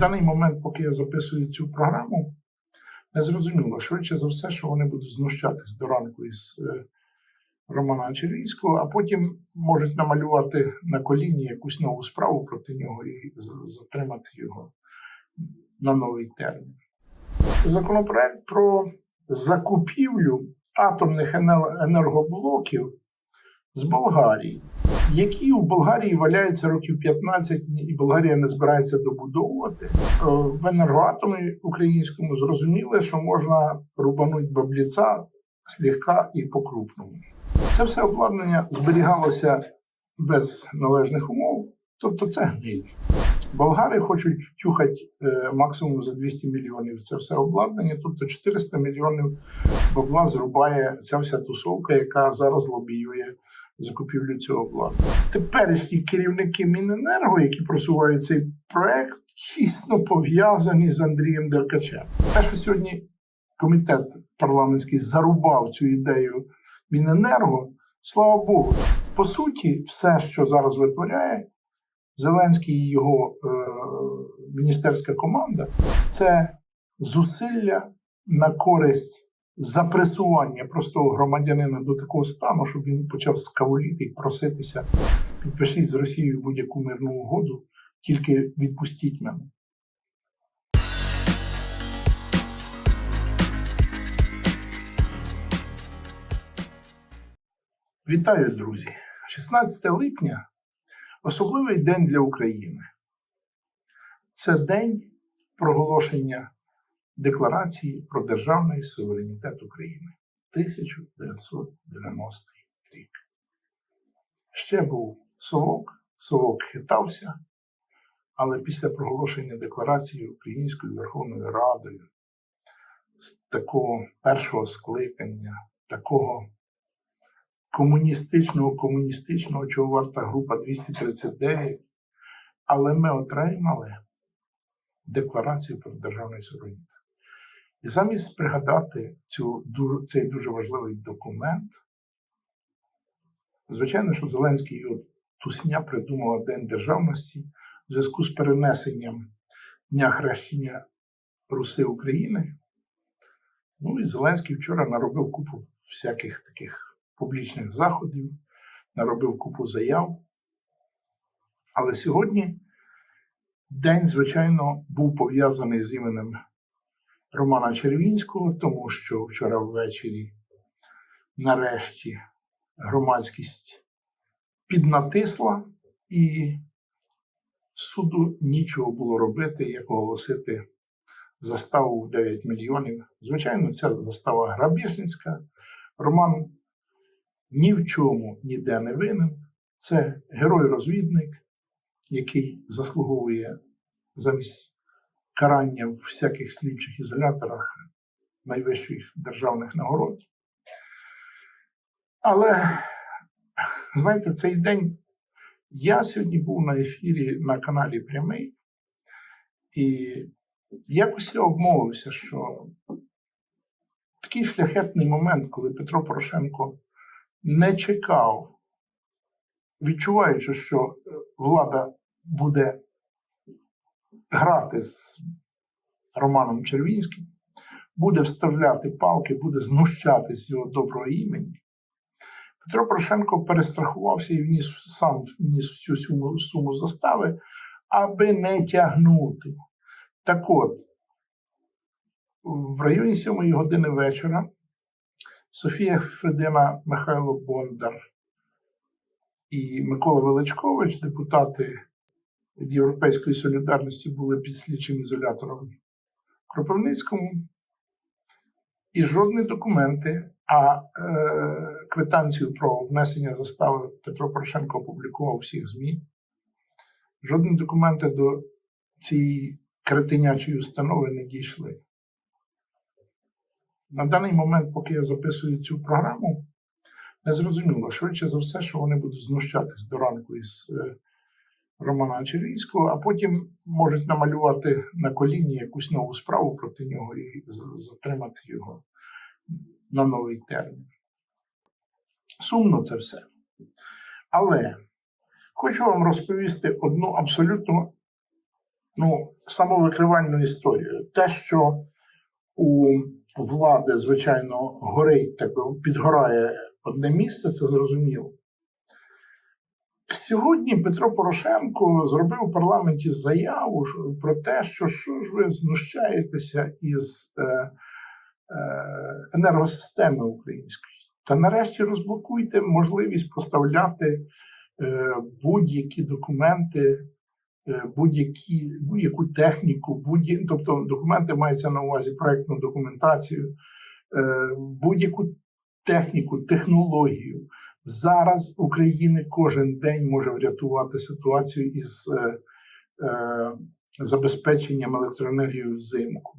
даний момент, поки я записую цю програму, не зрозуміло. Швидше за все, що вони будуть знущатись до ранку із е, Романа Червійського, а потім можуть намалювати на коліні якусь нову справу проти нього і затримати його на новий термін. Законопроект про закупівлю атомних енергоблоків з Болгарії, які в Болгарії валяються років 15, і Болгарія не збирається добудовувати. Е, В енергоатомі українському зрозуміли, що можна рубануть бабліца слегка і по-крупному. Це все обладнання зберігалося без належних умов, тобто це гниль. Болгари хочуть втюхати е, максимум за 200 мільйонів це все обладнання, тобто 400 мільйонів бабла зрубає ця вся тусовка, яка зараз лобіює закупівлю цього обладнання. Теперішні керівники Міненерго, які просувають цей проект, тісно пов'язані з Андрієм Деркачем. Те, що сьогодні комітет парламентський зарубав цю ідею Міненерго, слава Богу. По суті, все, що зараз витворяє Зеленський і його е, міністерська команда, це зусилля на користь запресування простого громадянина до такого стану, щоб він почав скавуліти і проситися, підпишіть з Росією будь-яку мирну угоду, тільки відпустіть мене. Вітаю, друзі! 16 липня особливий день для України. Це день проголошення Декларації про державний суверенітет України 1990 рік. Ще був совок, совок хитався, але після проголошення декларації Українською Верховною Радою з такого першого скликання, такого комуністичного комуністичного, чого варта група 239, але ми отримали декларацію про державний суверенітет. І замість пригадати цю, цей дуже важливий документ, звичайно, що Зеленський от Тусня придумала День державності в зв'язку з перенесенням Дня хрещення Руси України. Ну і Зеленський вчора наробив купу всяких таких публічних заходів, наробив купу заяв. Але сьогодні день, звичайно, був пов'язаний з іменем Романа Червінського, тому що вчора ввечері, нарешті, громадськість піднатисла, і суду нічого було робити, як оголосити заставу в 9 мільйонів. Звичайно, ця застава грабіжницька. Роман ні в чому ніде не винен. Це герой-розвідник, який заслуговує замість карання в всяких слідчих ізоляторах найвищих державних нагород. Але, знаєте, цей день я сьогодні був на ефірі на каналі Прямий, і якось я обмовився, що такий шляхетний момент, коли Петро Порошенко не чекав, відчуваючи, що влада буде грати з Романом Червінським, буде вставляти палки, буде знущатись його доброго імені. Петро Порошенко перестрахувався і вніс сам вніс всю суму, суму застави, аби не тягнути. Так от, в районі 7 години вечора Софія Федина Михайло Бондар і Микола Величкович, депутати Європейської солідарності, були під слідчим ізолятором Кропивницькому. І жодні документи, а е, квитанцію про внесення застави Петро Порошенко опублікував всіх ЗМІ. Жодні документи до цієї кретинячої установи не дійшли. На даний момент, поки я записую цю програму, не зрозуміло. Швидше за все, що вони будуть знущатись до ранку із е, Романа Червійського, а потім можуть намалювати на коліні якусь нову справу проти нього і затримати його на новий термін. Сумно це все. Але хочу вам розповісти одну абсолютно ну, самовикривальну історію. Те, що у влади, звичайно, горить, так підгорає одне місце, це зрозуміло. Сьогодні Петро Порошенко зробив у парламенті заяву про те, що що ж ви знущаєтеся із е, е, енергосистеми української. Та нарешті розблокуйте можливість поставляти е, будь-які документи, е, будь-які, будь-яку техніку, будь тобто документи мається на увазі проектну документацію, е, будь-яку техніку, технологію. Зараз України кожен день може врятувати ситуацію із е, е, забезпеченням електроенергією взимку.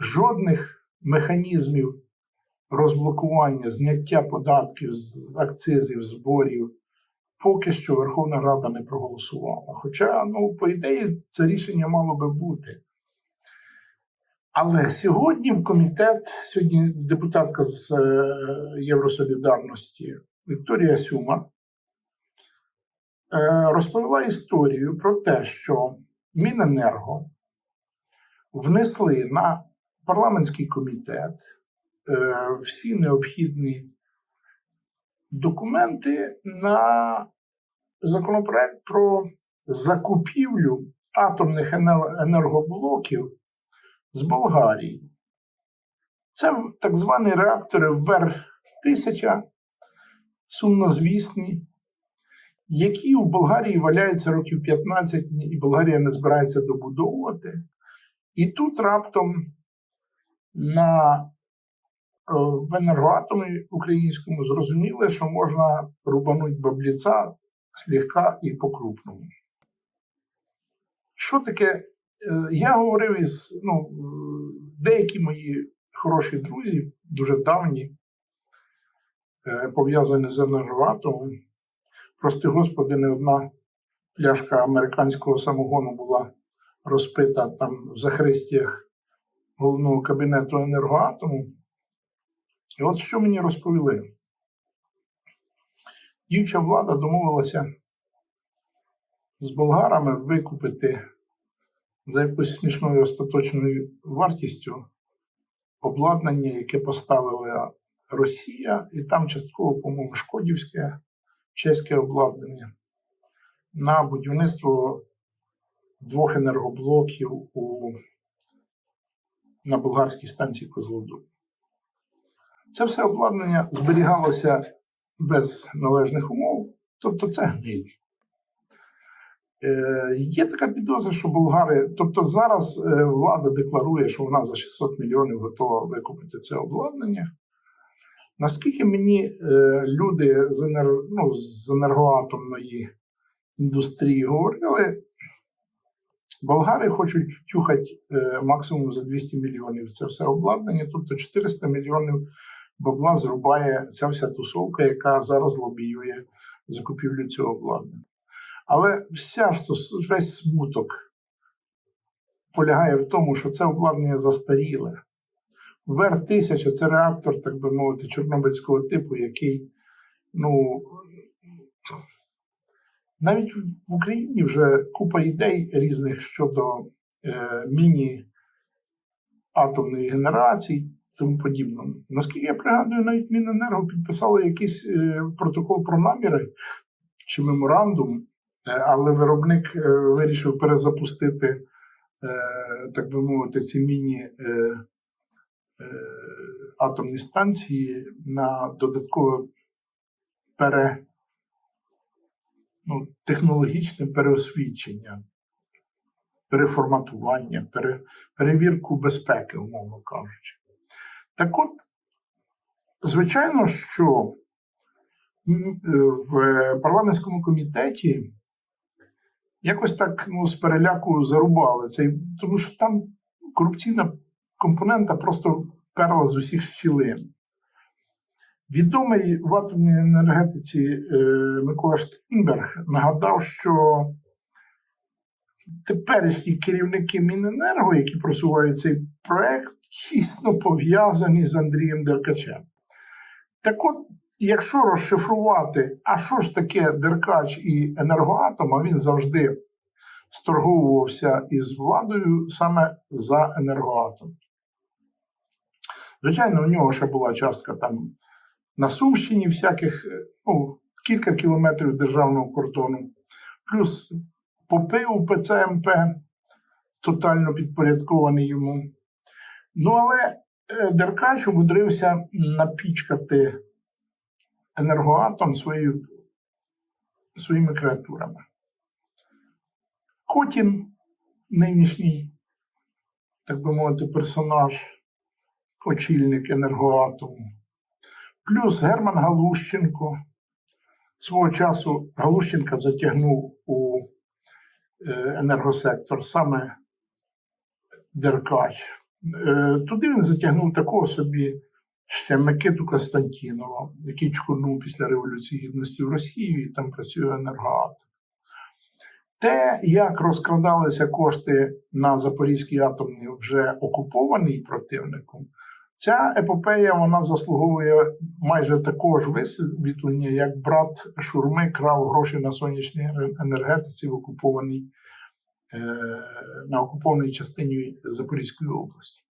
Жодних механізмів розблокування, зняття податків з акцизів, зборів поки що Верховна Рада не проголосувала. Хоча, ну, по ідеї, це рішення мало би бути. Але сьогодні в комітет, сьогодні депутатка з е, Євросолідарності Вікторія Сюмар е, розповіла історію про те, що Міненерго внесли на парламентський комітет е, всі необхідні документи на законопроект про закупівлю атомних енергоблоків з Болгарії. Це так звані реактори ВЕР-1000, сумнозвісні, які в Болгарії валяються років 15, і Болгарія не збирається добудовувати. І тут раптом на, е, в енергоатомі українському зрозуміли, що можна рубануть бабліца слегка і по-крупному. Що таке я говорив із ну, е, деякі мої хороші друзі, дуже давні, е, пов'язані з енергоатомом. Прости Господи, не одна пляшка американського самогону була розпита там в захристіях головного кабінету енергоатому. І от що мені розповіли? Діюча влада домовилася з болгарами викупити за якоюсь смішною остаточною вартістю обладнання, яке поставила Росія, і там частково, по-моєму, шкодівське чеське обладнання на будівництво двох енергоблоків у, на болгарській станції Козлодуй. Це все обладнання зберігалося без належних умов, тобто це гниль. Е, є така підозра, що болгари, тобто зараз е, влада декларує, що вона за 600 мільйонів готова викупити це обладнання. Наскільки мені е, люди з, енер... ну, з енергоатомної індустрії говорили, болгари хочуть втюхати максимум за 200 мільйонів це все обладнання, тобто 400 мільйонів бабла зрубає ця вся тусовка, яка зараз лобіює закупівлю цього обладнання. Але вся весь смуток полягає в тому, що це обладнання застаріле. ВЕР-1000 це реактор, так би мовити, чорнобильського типу, який, ну, навіть в Україні вже купа ідей різних щодо е, міні-атомної генерації, тому подібне. Наскільки я пригадую, навіть Міненерго підписали якийсь е, протокол про наміри чи меморандум, але виробник е, вирішив перезапустити, е, так би мовити, ці міні-атомні станції на додаткове пере, ну, технологічне переосвідчення, переформатування, пере, перевірку безпеки, умовно кажучи. Так от, звичайно, що е, в парламентському комітеті якось так ну, з переляку зарубали цей, тому що там корупційна компонента просто перла з усіх щілин. Відомий в атомній енергетиці е, Микола Штейнберг нагадав, що теперішні керівники Міненерго, які просувають цей проект, тісно пов'язані з Андрієм Деркачем. Так от, якщо розшифрувати, а що ж таке Деркач і енергоатом, а він завжди сторговувався із владою саме за енергоатом. Звичайно, у нього ще була частка там на Сумщині, всяких ну, кілька кілометрів державного кордону, плюс попи у ПЦМП, тотально підпорядкований йому. Ну, але е, Деркач умудрився напічкати енергоатом своєю, своїми креатурами. Котін, нинішній, так би мовити, персонаж, очільник енергоатому, плюс Герман Галущенко. Свого часу Галущенка затягнув у е, енергосектор саме Деркач. Е, Туди він затягнув такого собі ще Микиту Константінова, який чхурнув після Революції Гідності в Росії і там працює енергоатом. Те, як розкрадалися кошти на Запорізький атомний вже окупований противником, ця епопея вона заслуговує майже такого ж висвітлення, як брат Шурми крав гроші на сонячній енергетиці в окупованій, е, на окупованій частині Запорізької області.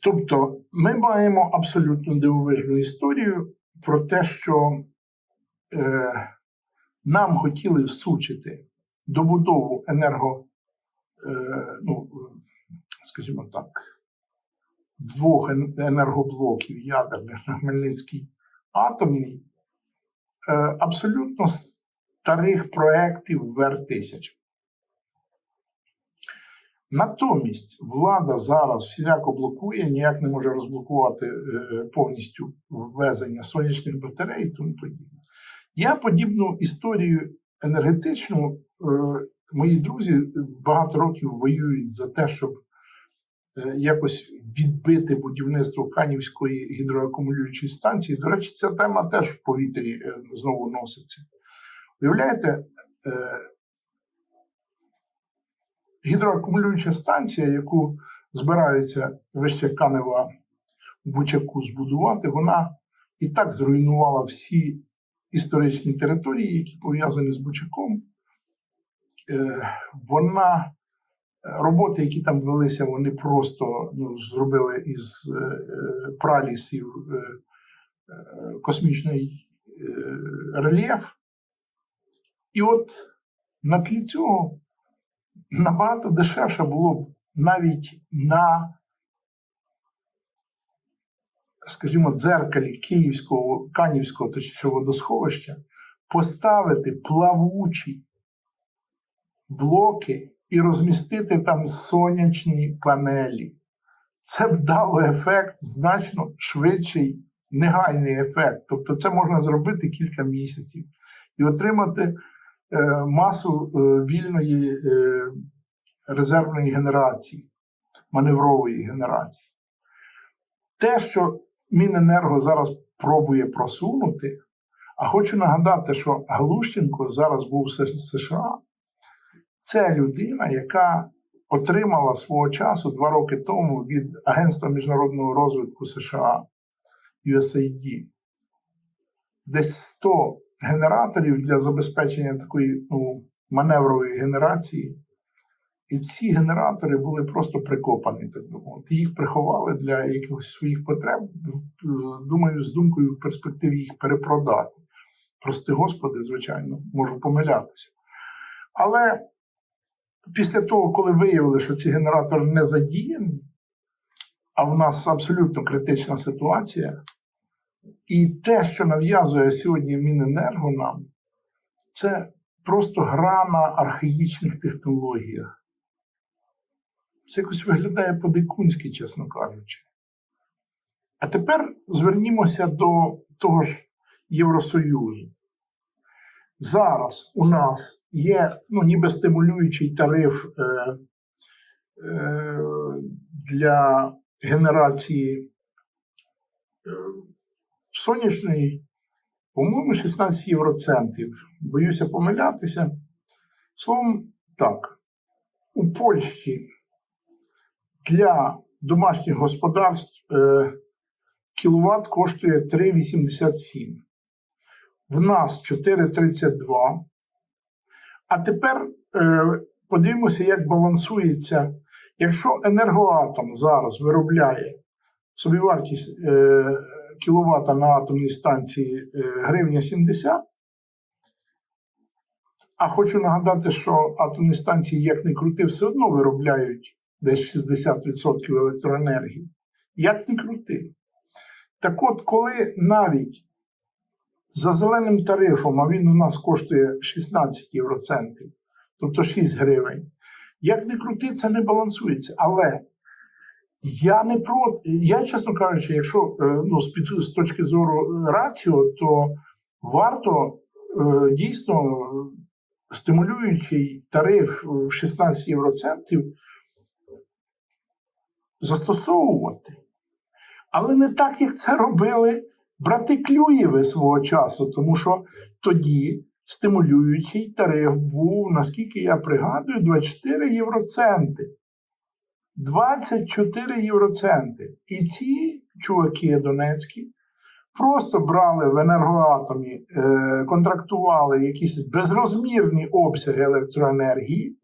Тобто ми маємо абсолютно дивовижну історію про те, що е, нам хотіли всучити добудову енерго, е, ну, скажімо так, двох енергоблоків ядерних на Хмельницький атомний, е, абсолютно старих проєктів ВЕР-1000. Натомість влада зараз всіляко блокує, ніяк не може розблокувати е, повністю ввезення сонячних батарей і тому подібне. Я подібну історію енергетичну, е, мої друзі багато років воюють за те, щоб е, якось відбити будівництво Канівської гідроакумулюючої станції. До речі, ця тема теж в повітрі е, знову носиться. Уявляєте, гідроакумулююча станція, яку збираються вище Канева в Бучаку збудувати, вона і так зруйнувала всі історичні території, які пов'язані з Бучаком. Е, вона, роботи, які там велися, вони просто ну, зробили із е, е, пралісів космічний рельєф. І от на тлі цього набагато дешевше було б навіть на, скажімо, дзеркалі Київського, Канівського точніше водосховища поставити плавучі блоки і розмістити там сонячні панелі. Це б дало ефект значно швидший, негайний ефект. Тобто, це можна зробити кілька місяців і отримати. Е, масу е, вільної е, резервної генерації, маневрової генерації. Те, що Міненерго зараз пробує просунути, а хочу нагадати, що Галущенко зараз був в США, це людина, яка отримала свого часу два роки тому від Агентства міжнародного розвитку США USAID десь 100 генераторів для забезпечення такої ну, маневрової генерації. І ці генератори були просто прикопані, так би мовити. Їх приховали для якихось своїх потреб. Думаю, з думкою в перспективі їх перепродати. Прости Господи, звичайно, можу помилятися. Але після того, коли виявили, що ці генератори не задіяні, а в нас абсолютно критична ситуація, і те, що нав'язує сьогодні Міненерго нам, це просто гра на архаїчних технологіях. Це якось виглядає по-дикунськи, чесно кажучи. А тепер звернімося до того ж Євросоюзу. Зараз у нас є ну, ніби стимулюючий тариф е, е, для генерації. Е, сонячної, по-моєму, 16 євроцентів. Боюся помилятися. Словом, так, у Польщі для домашніх господарств е, кіловат коштує 3,87. В нас 4,32. А тепер е, подивимося, як балансується. Якщо енергоатом зараз виробляє собівартість е, кіловата на атомній станції е, гривня 70, а хочу нагадати, що атомні станції, як не крути, все одно виробляють десь 60% електроенергії. Як не крути. Так от, коли навіть за зеленим тарифом, а він у нас коштує 16 євроцентів, тобто 6 гривень, як не крути, це не балансується. Але я не проти. Я, чесно кажучи, якщо е, ну, з, під, з точки зору е, раціо, то варто е, дійсно стимулюючий тариф в 16 євроцентів застосовувати. Але не так, як це робили брати Клюєви свого часу, тому що тоді стимулюючий тариф був, наскільки я пригадую, 24 євроценти. 24 євроценти. І ці чуваки донецькі просто брали в енергоатомі, е, контрактували якісь безрозмірні обсяги електроенергії.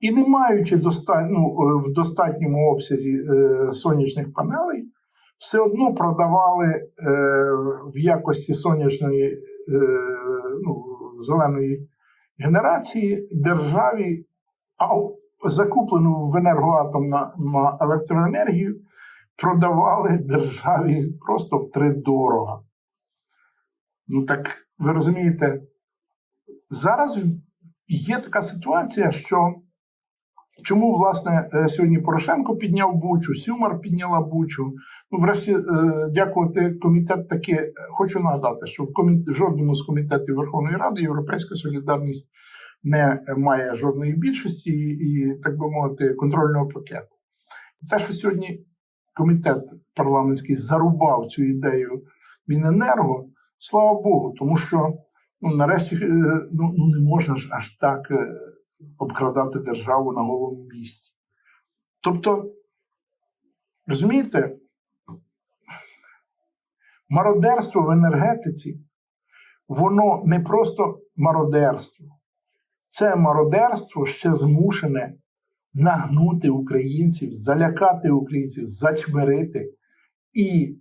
І не маючи доста... ну, е, в достатньому обсязі е, сонячних панелей, все одно продавали е, в якості сонячної е, ну, зеленої генерації державі, закуплену в енергоатом на, на електроенергію продавали державі просто втридорога. Ну так ви розумієте, зараз є така ситуація, що чому, власне, е, сьогодні Порошенко підняв Бучу, Сюмар підняла Бучу. Ну, врешті, е, дякувати комітет таки. Хочу нагадати, що в коміт... жодному з комітетів Верховної Ради Європейська солідарність не має жодної більшості і, так би мовити, контрольного пакету. Те, що сьогодні комітет парламентський зарубав цю ідею Міненерго, слава Богу, тому що ну, нарешті е, ну, не можна ж аж так е, обкрадати державу на голому місці. Тобто, розумієте, мародерство в енергетиці, воно не просто мародерство, це мародерство ще змушене нагнути українців, залякати українців, зачмирити і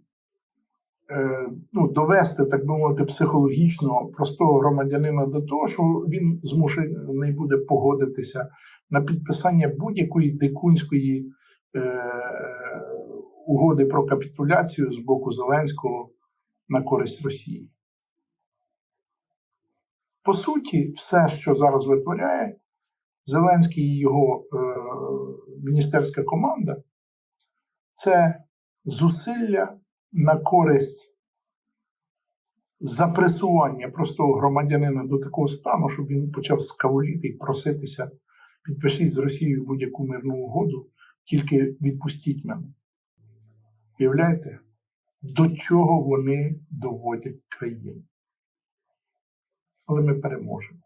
е, ну, довести, так би мовити, психологічно простого громадянина до того, що він змушений буде погодитися на підписання будь-якої дикунської е, угоди про капітуляцію з боку Зеленського на користь Росії. По суті, все, що зараз витворяє Зеленський і його е, міністерська команда, це зусилля на користь запресування простого громадянина до такого стану, щоб він почав скаволіти і проситися, підпишіть з Росією будь-яку мирну угоду, тільки відпустіть мене. Уявляєте, до чого вони доводять країну? Але ми переможемо.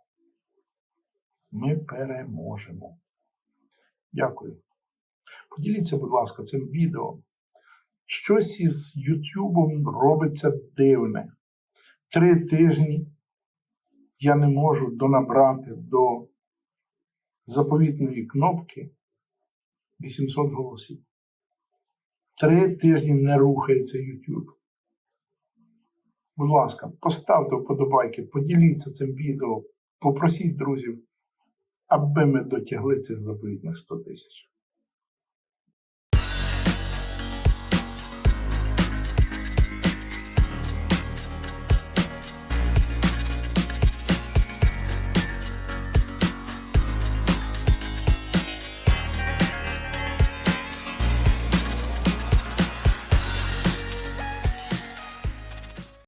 Ми переможемо. Дякую. Поділіться, будь ласка, цим відео. Щось із Ютубом робиться дивне. Три тижні я не можу донабрати до заповітної кнопки 800 голосів. Три тижні не рухається YouTube. Будь ласка, поставте вподобайки, поділіться цим відео, попросіть друзів, аби ми дотягли цих заповітних 100 тисяч.